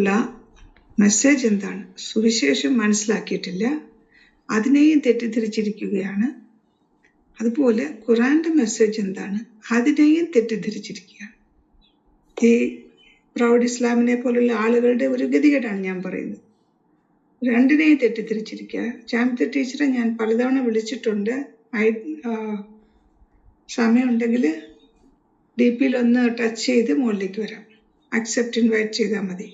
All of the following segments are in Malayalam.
ഉള്ള മെസ്സേജ് എന്താണ്? സുവിശേഷം മനസ്സിലാക്കിയിട്ടില്ല. അതിനെയും തെറ്റിദ്ധരിച്ചിരിക്കുകയാണ്. അതുപോലെ ഖുറാന്റെ മെസ്സേജ് എന്താണ്? അതിനെയും തെറ്റിദ്ധരിച്ചിരിക്കുകയാണ്. ഈ പ്രൗഡ് ഇസ്ലാമിനെ പോലുള്ള ആളുകളുടെ ഒരു ഗതികേടാണ് ഞാൻ പറയുന്നത്. രണ്ടിനെയും തെറ്റിദ്ധരിച്ചിരിക്കുക. ജാമ്യത്തെ ടീച്ചറെ ഞാൻ പലതവണ വിളിച്ചിട്ടുണ്ട്. സമയമുണ്ടെങ്കിൽ ഡി പിയിൽ ഒന്ന് ടച്ച് ചെയ്ത് മുകളിലേക്ക് വരാം. അക്സെപ്റ്റ് ഇൻവൈറ്റ് ചെയ്താൽ മതി.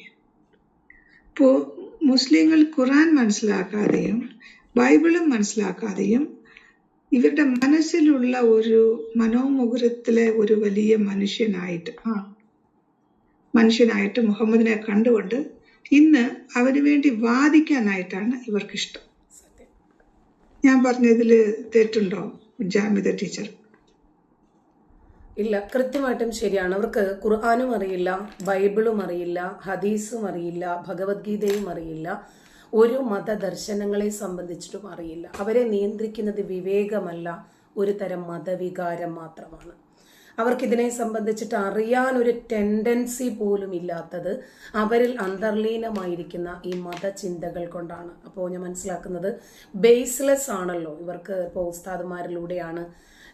ഇപ്പോൾ മുസ്ലിങ്ങൾ ഖുറാൻ മനസ്സിലാക്കാതെയും ബൈബിളും മനസ്സിലാക്കാതെയും ഇവരുടെ മനസ്സിലുള്ള ഒരു മനോമുകുരത്തിലെ ഒരു വലിയ മനുഷ്യനായിട്ട് ആ മനുഷ്യനായിട്ട് മുഹമ്മദിനെ കണ്ടുകൊണ്ട് ഇന്ന് അവന് വേണ്ടി വാദിക്കാനായിട്ടാണ് ഇവർക്കിഷ്ടം. ഞാൻ പറഞ്ഞതിൽ തെറ്റുണ്ടോ? ജാമിത ടീച്ചർ? ഇല്ല കൃത്യമായിട്ടും ശരിയാണ്. അവർക്ക് ഖുർആാനും അറിയില്ല ബൈബിളും അറിയില്ല ഹദീസും അറിയില്ല ഭഗവത്ഗീതയും അറിയില്ല ഒരു മതദർശനങ്ങളെ സംബന്ധിച്ചിട്ടും അറിയില്ല. അവരെ നിയന്ത്രിക്കുന്നത് വിവേകമല്ല ഒരു തരം മതവികാരം മാത്രമാണ്. അവർക്കിതിനെ സംബന്ധിച്ചിട്ട് അറിയാൻ ഒരു ടെൻഡൻസി പോലും ഇല്ലാത്തത് അവരിൽ അന്തർലീനമായിരിക്കുന്ന ഈ മതചിന്തകൾ കൊണ്ടാണ്. അപ്പോൾ ഞാൻ മനസ്സിലാക്കുന്നത് ബേസ്ലെസ് ആണല്ലോ. ഇവർക്ക് ഇപ്പോൾ ഉസ്താദുമാരിലൂടെയാണ്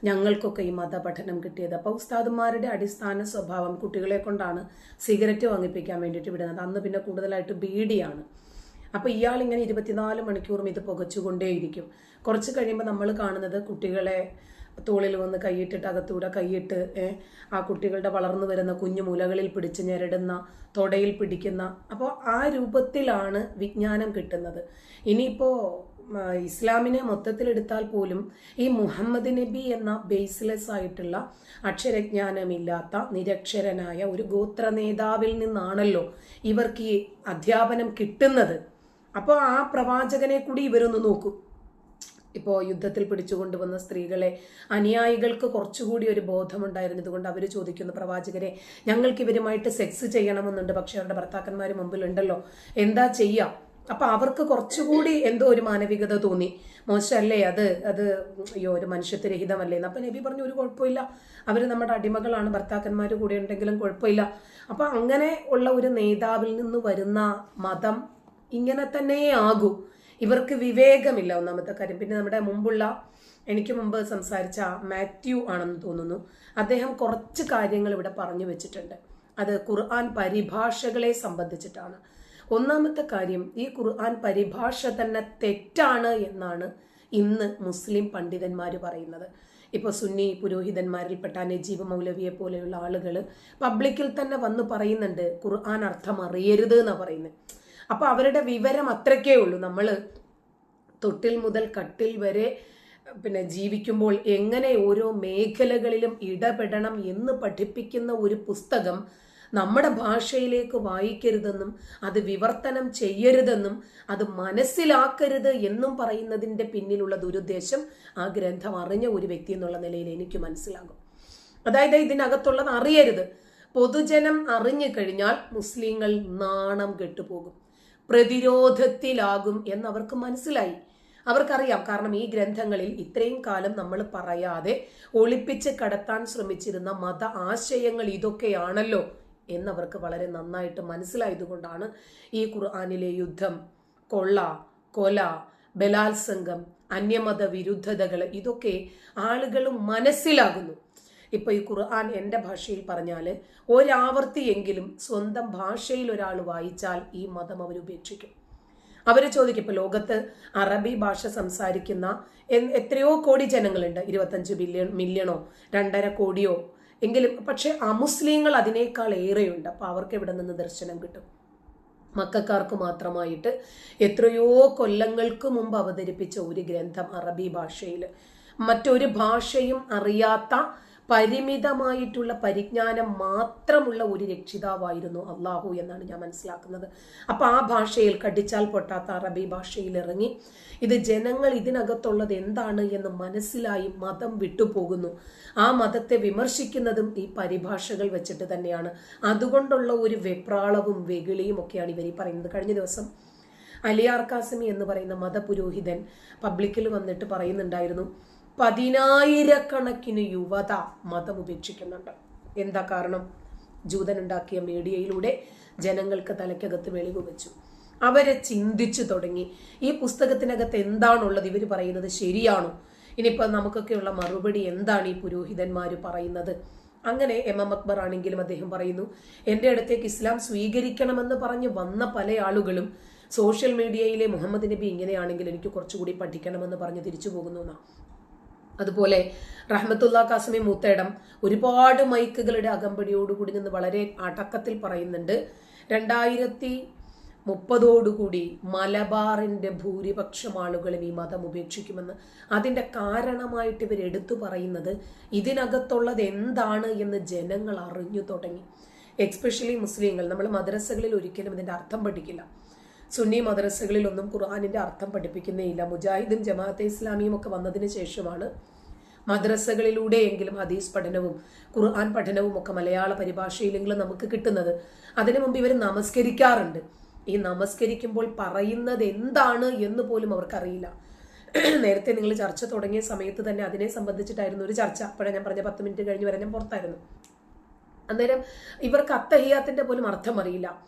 ഞങ്ങൾക്കൊക്കെ ഈ മതപഠനം കിട്ടിയത്. അപ്പോൾ ഉസ്താദുമാരുടെ അടിസ്ഥാന സ്വഭാവം കുട്ടികളെ കൊണ്ടാണ് സിഗരറ്റ് വാങ്ങിപ്പിക്കാൻ വേണ്ടിയിട്ട് വിടുന്നത്. അന്ന് പിന്നെ കൂടുതലായിട്ട് ബീഡിയാണ്. അപ്പോൾ ഇയാൾ ഇങ്ങനെ ഇരുപത്തിനാല് മണിക്കൂറും ഇത് പുകച്ചുകൊണ്ടേയിരിക്കും. കുറച്ച് കഴിയുമ്പോൾ നമ്മൾ കാണുന്നത് കുട്ടികളെ തോളിൽ വന്ന് കൈയിട്ടിട്ട് അകത്തൂടെ കൈയിട്ട് ആ കുട്ടികളുടെ വളർന്നു വരുന്ന കുഞ്ഞു മുലകളിൽ പിടിച്ച് ഞെരടുന്ന തൊടയിൽ പിടിക്കുന്ന. അപ്പോൾ ആ രൂപത്തിലാണ് വിജ്ഞാനം കിട്ടുന്നത്. ഇനിയിപ്പോൾ ഇസ്ലാമിനെ മൊത്തത്തിലെടുത്താൽ പോലും ഈ മുഹമ്മദ് നബി എന്ന ബേസ്ലെസ് ആയിട്ടുള്ള അക്ഷരജ്ഞാനമില്ലാത്ത നിരക്ഷരനായ ഒരു ഗോത്ര നേതാവിൽ നിന്നാണല്ലോ ഇവർക്ക് ഈ അധ്യാപനം കിട്ടുന്നത്. അപ്പോൾ ആ പ്രവാചകനെ കൂടി ഇവരൊന്ന് നോക്കും. ഇപ്പോൾ യുദ്ധത്തിൽ പിടിച്ചുകൊണ്ടുവന്ന സ്ത്രീകളെ അനുയായികൾക്ക് കുറച്ചുകൂടി ഒരു ബോധമുണ്ടായിരുന്നത് കൊണ്ട് അവർ ചോദിക്കുന്നു പ്രവാചകരെ ഞങ്ങൾക്ക് ഇവരുമായിട്ട് സെക്സ് ചെയ്യണമെന്നുണ്ട് പക്ഷേ അവരുടെ ഭർത്താക്കന്മാർ മുമ്പിലുണ്ടല്ലോ. എന്താ ചെയ്യാം? അപ്പൊ അവർക്ക് കുറച്ചുകൂടി എന്തോ ഒരു മാനവികത തോന്നി. മോശമല്ലേ അത്? അത് അയ്യോ ഒരു മനുഷ്യത്വരഹിതമല്ലേ എന്ന്. അപ്പൊ നബി പറഞ്ഞു ഒരു കുഴപ്പമില്ല. അവർ നമ്മുടെ അടിമകളാണ് ഭർത്താക്കന്മാർ കൂടെ ഉണ്ടെങ്കിലും കുഴപ്പമില്ല. അപ്പൊ അങ്ങനെ ഉള്ള ഒരു നേതാവിൽ നിന്ന് വരുന്ന മതം ഇങ്ങനെ തന്നെ ആകൂ. ഇവർക്ക് വിവേകമില്ല ഒന്നാമത്തെ കാര്യം. പിന്നെ നമ്മുടെ മുമ്പുള്ള എനിക്ക് മുമ്പ് സംസാരിച്ച മാത്യു ആണെന്ന് തോന്നുന്നു. അദ്ദേഹം കുറച്ച് കാര്യങ്ങൾ ഇവിടെ പറഞ്ഞു വെച്ചിട്ടുണ്ട്. അത് ഖുർആൻ പരിഭാഷകളെ സംബന്ധിച്ചിട്ടാണ്. ഒന്നാമത്തെ കാര്യം ഈ ഖുർആൻ പരിഭാഷ തന്നെ തെറ്റാണ് എന്നാണ് ഇന്ന് മുസ്ലിം പണ്ഡിതന്മാർ പറയുന്നത്. ഇപ്പോൾ സുന്നി പുരോഹിതന്മാരിൽപ്പെട്ട നജീബ് മൗലവിയെ പോലെയുള്ള ആളുകൾ പബ്ലിക്കിൽ തന്നെ വന്ന് പറയുന്നുണ്ട് ഖുർആൻ അർത്ഥം അറിയരുത് എന്നാണ് പറയുന്നത് അപ്പോൾ അവരുടെ വിവരം അത്രയ്ക്കേ ഉള്ളൂ. നമ്മൾ തൊട്ടിൽ മുതൽ കട്ടിൽ വരെ പിന്നെ ജീവിക്കുമ്പോൾ എങ്ങനെ ഓരോ മേഖലകളിലും ഇടപെടണം എന്ന് പഠിപ്പിക്കുന്ന ഒരു പുസ്തകം നമ്മുടെ ഭാഷയിലേക്ക് വായിക്കരുതെന്നും അത് വിവർത്തനം ചെയ്യരുതെന്നും അത് മനസ്സിലാക്കരുത് എന്നും പറയുന്നതിന്റെ പിന്നിലുള്ള ദുരുദ്ദേശം ആ ഗ്രന്ഥം അറിഞ്ഞ ഒരു വ്യക്തി എന്നുള്ള നിലയിൽ എനിക്ക് മനസ്സിലാകും. അതായത് ഇതിനകത്തുള്ളത് അറിയരുത്. പൊതുജനം അറിഞ്ഞു കഴിഞ്ഞാൽ മുസ്ലിങ്ങൾ നാണം കെട്ടുപോകും. പ്രതിരോധത്തിലാകും എന്നവർക്ക് മനസ്സിലായി. അവർക്കറിയാം. കാരണം ഈ ഗ്രന്ഥങ്ങളിൽ ഇത്രയും കാലം നമ്മൾ പറയാതെ ഒളിപ്പിച്ച് കടത്താൻ ശ്രമിച്ചിരുന്ന മത ആശയങ്ങൾ ഇതൊക്കെയാണല്ലോ. എന്നവർക്ക് വളരെ നന്നായിട്ട് മനസ്സിലായതുകൊണ്ടാണ് ഈ ഖുർആാനിലെ യുദ്ധം. കൊള്ള കൊല ബലാത്സംഗം അന്യമത വിരുദ്ധതകൾ ഇതൊക്കെ ആളുകൾ മനസ്സിലാകുന്നു. ഇപ്പൊ ഈ ഖുർആൻ എന്റെ ഭാഷയിൽ പറഞ്ഞാൽ ഒരാവർത്തിയെങ്കിലും സ്വന്തം ഭാഷയിൽ ഒരാൾ വായിച്ചാൽ ഈ മതം അവർ ഉപേക്ഷിക്കും. അവർ ചോദിക്കും ഇപ്പൊ ലോകത്ത് അറബി ഭാഷ സംസാരിക്കുന്ന എത്രയോ കോടി ജനങ്ങളുണ്ട്. ഇരുപത്തഞ്ച് ബില്യൺ മില്യണോ രണ്ടര കോടിയോ എങ്കിലും പക്ഷെ അമുസ്ലിങ്ങൾ അതിനേക്കാൾ ഏറെയുണ്ട്. അപ്പോൾ അവർക്ക് എവിടെ നിന്ന് ദർശനം കിട്ടും? മക്കാർക്ക് മാത്രമായിട്ട് എത്രയോ കൊല്ലങ്ങൾക്ക് മുമ്പ് അവതരിപ്പിച്ച ഒരു ഗ്രന്ഥം അറബി ഭാഷയിൽ മറ്റൊരു ഭാഷയും അറിയാത്ത പരിമിതമായിട്ടുള്ള പരിജ്ഞാനം മാത്രമുള്ള ഒരു രക്ഷിതാവായിരുന്നു അള്ളാഹു എന്നാണ് ഞാൻ മനസ്സിലാക്കുന്നത്. അപ്പം ആ ഭാഷയിൽ കടിച്ചാൽ പൊട്ടാത്ത അറബി ഭാഷയിൽ ഇറങ്ങി ഇത് ജനങ്ങൾ ഇതിനകത്തുള്ളത് എന്താണ് എന്ന് മനസ്സിലായി മതം വിട്ടുപോകുന്നു. ആ മതത്തെ വിമർശിക്കുന്നതും ഈ പരിഭാഷകൾ വെച്ചിട്ട് തന്നെയാണ്. അതുകൊണ്ടുള്ള ഒരു വെപ്രാളവും വെകിളിയും ഒക്കെയാണ് ഇവർ ഈ പറയുന്നത്. കഴിഞ്ഞ ദിവസം അലിയാർ കാസിമി എന്ന് പറയുന്ന മതപുരോഹിതൻ പബ്ലിക്കിൽ വന്നിട്ട് പറയുന്നുണ്ടായിരുന്നു പതിനായിരക്കണക്കിന് യുവത മതം ഉപേക്ഷിക്കുന്നുണ്ട്. എന്താ കാരണം? ജൂതനുണ്ടാക്കിയ മീഡിയയിലൂടെ ജനങ്ങൾക്ക് തലയ്ക്കകത്ത് വെളിവ് വെച്ചു. അവരെ ചിന്തിച്ചു തുടങ്ങി. ഈ പുസ്തകത്തിനകത്ത് എന്താണുള്ളത്? ഇവർ പറയുന്നത് ശരിയാണോ? ഇനിയിപ്പോൾ നമുക്കൊക്കെയുള്ള മറുപടി എന്താണ് ഈ പുരോഹിതന്മാർ പറയുന്നത്? അങ്ങനെ എം എം അക്ബർ ആണെങ്കിലും അദ്ദേഹം പറയുന്നു എന്റെ അടുത്തേക്ക് ഇസ്ലാം സ്വീകരിക്കണമെന്ന് പറഞ്ഞ് വന്ന പല ആളുകളും സോഷ്യൽ മീഡിയയിലെ മുഹമ്മദ് നബി ഇങ്ങനെയാണെങ്കിൽ എനിക്ക് കുറച്ചുകൂടി പഠിക്കണമെന്ന് പറഞ്ഞ് തിരിച്ചു പോകുന്നു എന്നാ. അതുപോലെ റഹ്മത്തുള്ള കാസമി മൂത്തേടം ഒരുപാട് മൈക്കുകളുടെ അകമ്പടിയോടുകൂടി നിന്ന് വളരെ അടക്കത്തിൽ പറയുന്നുണ്ട്. രണ്ടായിരത്തി മുപ്പതോടുകൂടി മലബാറിന്റെ ഭൂരിപക്ഷം ആളുകളും ഈ മതം ഉപേക്ഷിക്കുമെന്ന് അതിന്റെ കാരണമായിട്ട് ഇവർ എടുത്തു പറയുന്നത് ഇതിനകത്തുള്ളത് എന്താണ് എന്ന് ജനങ്ങൾ അറിഞ്ഞു തുടങ്ങി. എക്സ്പെഷ്യലി മുസ്ലിങ്ങൾ നമ്മൾ മദ്രസകളിൽ ഒരിക്കലും ഇതിന്റെ അർത്ഥം പഠിക്കില്ല. സുന്നി മദ്രസകളിലൊന്നും ഖുർആാനിന്റെ അർത്ഥം പഠിപ്പിക്കുന്നേയില്ല മുജാഹിദും ജമാഅത്തെ ഇസ്ലാമിയും ഒക്കെ വന്നതിന് ശേഷമാണ് മദ്രസകളിലൂടെയെങ്കിലും ഹദീസ് പഠനവും ഖുർആൻ പഠനവും ഒക്കെ മലയാള പരിഭാഷയിലെങ്കിലും നമുക്ക് കിട്ടുന്നത്. അതിനു മുമ്പ് ഇവർ നമസ്കരിക്കാറുണ്ട്. ഈ നമസ്കരിക്കുമ്പോൾ പറയുന്നത് എന്താണ് എന്ന് പോലും അവർക്കറിയില്ല. നേരത്തെ നിങ്ങൾ ചർച്ച തുടങ്ങിയ സമയത്ത് തന്നെ അതിനെ സംബന്ധിച്ചിട്ടായിരുന്നു ഒരു ചർച്ച. അപ്പോഴാണ് ഞാൻ പറഞ്ഞ പത്ത് മിനിറ്റ് കഴിഞ്ഞ് വരെ ഞാൻ പുറത്തായിരുന്നു. അന്നേരം ഇവർക്ക് അത്തഹിയാത്തിന്റെ പോലും അർത്ഥം അറിയില്ല.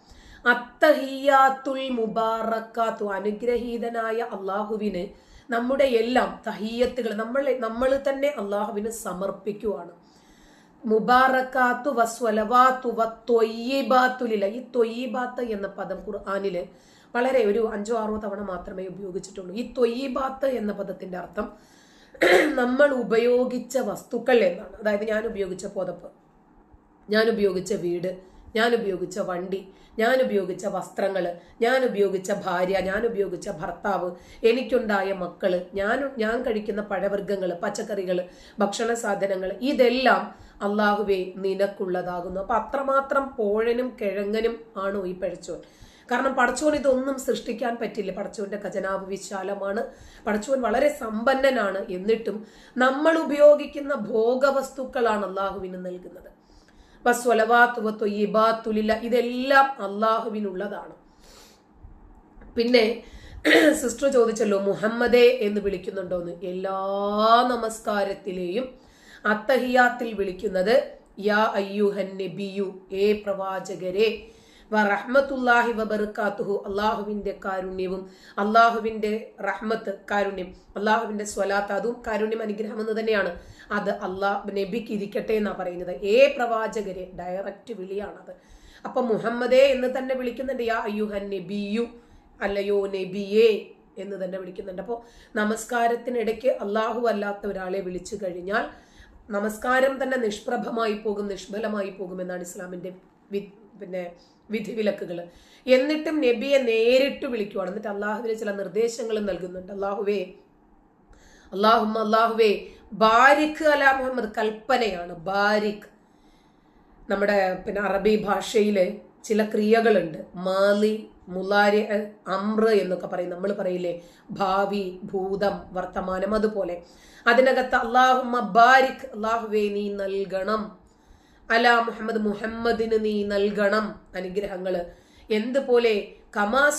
അത്തഹിയാത്തുൽ മുബാറക്കാത്തു അനുഗ്രഹീതനായ അള്ളാഹുവിന് നമ്മുടെ എല്ലാം തഹീയത്തുകൾ നമ്മൾ നമ്മൾ തന്നെ അള്ളാഹുവിന് സമർപ്പിക്കുവാണ്. മുബാറക്കാത്തു വസ്വലവാത്തു വത്തൊയ്യബാത്തുലില്ല ഈ തൊയ്യബാത്ത് എന്ന പദം ഖുർആാനിൽ വളരെ ഒരു അഞ്ചോ ആറോ തവണ മാത്രമേ ഉപയോഗിച്ചിട്ടുള്ളൂ. ഈ തൊയ്യബാത്ത് എന്ന പദത്തിന്റെ അർത്ഥം നമ്മൾ ഉപയോഗിച്ച വസ്തുക്കൾ എന്നാണ്. അതായത് ഞാൻ ഉപയോഗിച്ച പുതപ്പ് ഞാൻ ഉപയോഗിച്ച വീട് ഞാൻ ഉപയോഗിച്ച വണ്ടി ഞാൻ ഉപയോഗിച്ച വസ്ത്രങ്ങൾ ഞാൻ ഉപയോഗിച്ച ഭാര്യ ഞാൻ ഉപയോഗിച്ച ഭർത്താവ് എനിക്കുണ്ടായ മക്കൾ ഞാൻ ഞാൻ കഴിക്കുന്ന പഴവർഗങ്ങൾ പച്ചക്കറികൾ ഭക്ഷണ സാധനങ്ങൾ ഇതെല്ലാം അള്ളാഹുവെ നിനക്കുള്ളതാകുന്നു. അപ്പൊ അത്രമാത്രം പോഴനും കിഴങ്ങനും ആണോ ഈ പഴച്ചോൻ? കാരണം പടച്ചോൻ ഇതൊന്നും സൃഷ്ടിക്കാൻ പറ്റില്ല. പടച്ചോന്റെ ഖജനാവ് വിശാലമാണ്. പടച്ചോൻ വളരെ സമ്പന്നനാണ്. എന്നിട്ടും നമ്മൾ ഉപയോഗിക്കുന്ന ഭോഗവസ്തുക്കളാണ് അള്ളാഹുവിന് നൽകുന്നത്. ഇതെല്ലാം അള്ളാഹുവിനുള്ളതാണ് പിന്നെ സിസ്റ്റർ ചോദിച്ചല്ലോ മുഹമ്മദേ എന്ന് വിളിക്കുന്നുണ്ടോന്ന്? എല്ലാ നമസ്കാരത്തിലെയും അത്തഹിയാത്തിൽ വിളിക്കുന്നത് യാ അയ്യുഹൻ നബിയു ഏ പ്രവാചകരെ റഹ്മത്തുല്ലാഹി വബർക്കാത്തുഹു. അള്ളാഹുവിന്റെ കാരുണ്യവും അള്ളാഹുവിന്റെ റഹ്മത്ത് കാരുണ്യം അള്ളാഹുവിന്റെ സ്വലാത്ത് അതും കാരുണ്യം അനുഗ്രഹം എന്ന് തന്നെയാണ്. അത് അള്ളാഹ് നബിക്ക് ഇരിക്കട്ടെ എന്നാ പറയുന്നത്. ഏ പ്രവാചകരെ ഡയറക്റ്റ് വിളിയാണത്. അപ്പൊ മുഹമ്മദേ എന്ന് തന്നെ വിളിക്കുന്നുണ്ട്. യാ അയ്യുഹൻ നബിയു അല്ലയോ നബിയേ എന്ന് തന്നെ വിളിക്കുന്നുണ്ട്. അപ്പോൾ നമസ്കാരത്തിനിടയ്ക്ക് അള്ളാഹു അല്ലാത്ത ഒരാളെ വിളിച്ചു കഴിഞ്ഞാൽ നമസ്കാരം തന്നെ നിഷ്പ്രഭമായി പോകും നിഷ്ഫലമായി പോകുമെന്നാണ് ഇസ്ലാമിന്റെ പിന്നെ വിധിവിലക്കുകൾ എന്നിട്ടും നബിയെ നേരിട്ട് വിളിക്കുവാണ്. എന്നിട്ട് അള്ളാഹുവിന് ചില നിർദ്ദേശങ്ങളും നൽകുന്നുണ്ട്. അള്ളാഹുവേ അള്ളാഹുമ്മ അള്ളാഹുവേ ബാരിഖ് അല മുഹമ്മദ് കൽപ്പനയാണ്. ബാരിഖ് നമ്മുടെ പിന്നെ അറബി ഭാഷയിൽ ചില ക്രിയകളുണ്ട്. മാലി മുലാരി അമ്ര എന്നൊക്കെ പറയും. നമ്മൾ പറയില്ലേ? ഭാവി ഭൂതം വർത്തമാനം അതുപോലെ. അതിനകത്ത് അള്ളാഹുമ്മ ബാരിഖ് അള്ളാഹുവേ നീ നൽകണം. അല മുഹമ്മദ് മുഹമ്മദിന് നീ നൽകണം അനുഗ്രഹങ്ങൾ. എന്തുപോലെ? കമാ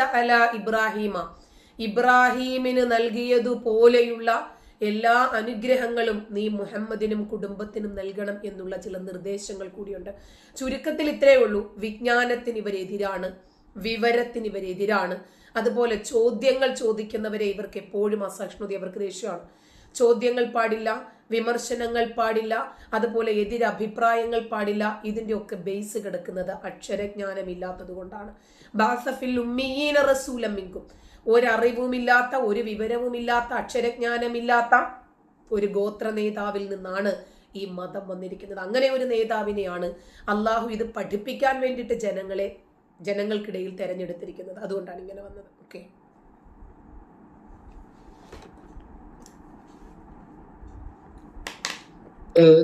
അല ഇബ്രാഹിമ. ഇബ്രാഹീമിന് നൽകിയതുപോലെയുള്ള എല്ലാ അനുഗ്രഹങ്ങളും നീ മുഹമ്മദിനും കുടുംബത്തിനും നൽകണം എന്നുള്ള ചില നിർദ്ദേശങ്ങൾ കൂടിയുണ്ട്. ചുരുക്കത്തിൽ ഇത്രയേ ഉള്ളൂ. വിജ്ഞാനത്തിന് ഇവരെതിരാണ് വിവരത്തിന് ഇവരെതിരാണ് അതുപോലെ ചോദ്യങ്ങൾ ചോദിക്കുന്നവരെ ഇവർക്ക് എപ്പോഴും അസഹിഷ്ണുത അവർക്ക് ദേഷ്യമാണ് ചോദ്യങ്ങൾ പാടില്ല വിമർശനങ്ങൾ പാടില്ല അതുപോലെ എതിരഭിപ്രായങ്ങൾ പാടില്ല. ഇതിന്റെ ഒക്കെ ബേസ് കിടക്കുന്നത് അക്ഷരജ്ഞാനം ഇല്ലാത്തത് കൊണ്ടാണ് ബാസഫിൽ ഉമ്മീന റസൂലമ്മിങ്കും ഒരറിവുമില്ലാത്ത ഒരു വിവരവുമില്ലാത്ത അക്ഷരജ്ഞാനമില്ലാത്ത ഒരു ഗോത്ര നേതാവിൽ നിന്നാണ് ഈ മതം വന്നിരിക്കുന്നത്. അങ്ങനെ ഒരു നേതാവിനെയാണ് അള്ളാഹു ഇത് പഠിപ്പിക്കാൻ വേണ്ടിയിട്ട് ജനങ്ങളെ ജനങ്ങൾക്കിടയിൽ തെരഞ്ഞെടുത്തിരിക്കുന്നത്. അതുകൊണ്ടാണ് ഇങ്ങനെ വന്നത്. ഓക്കെ 呃，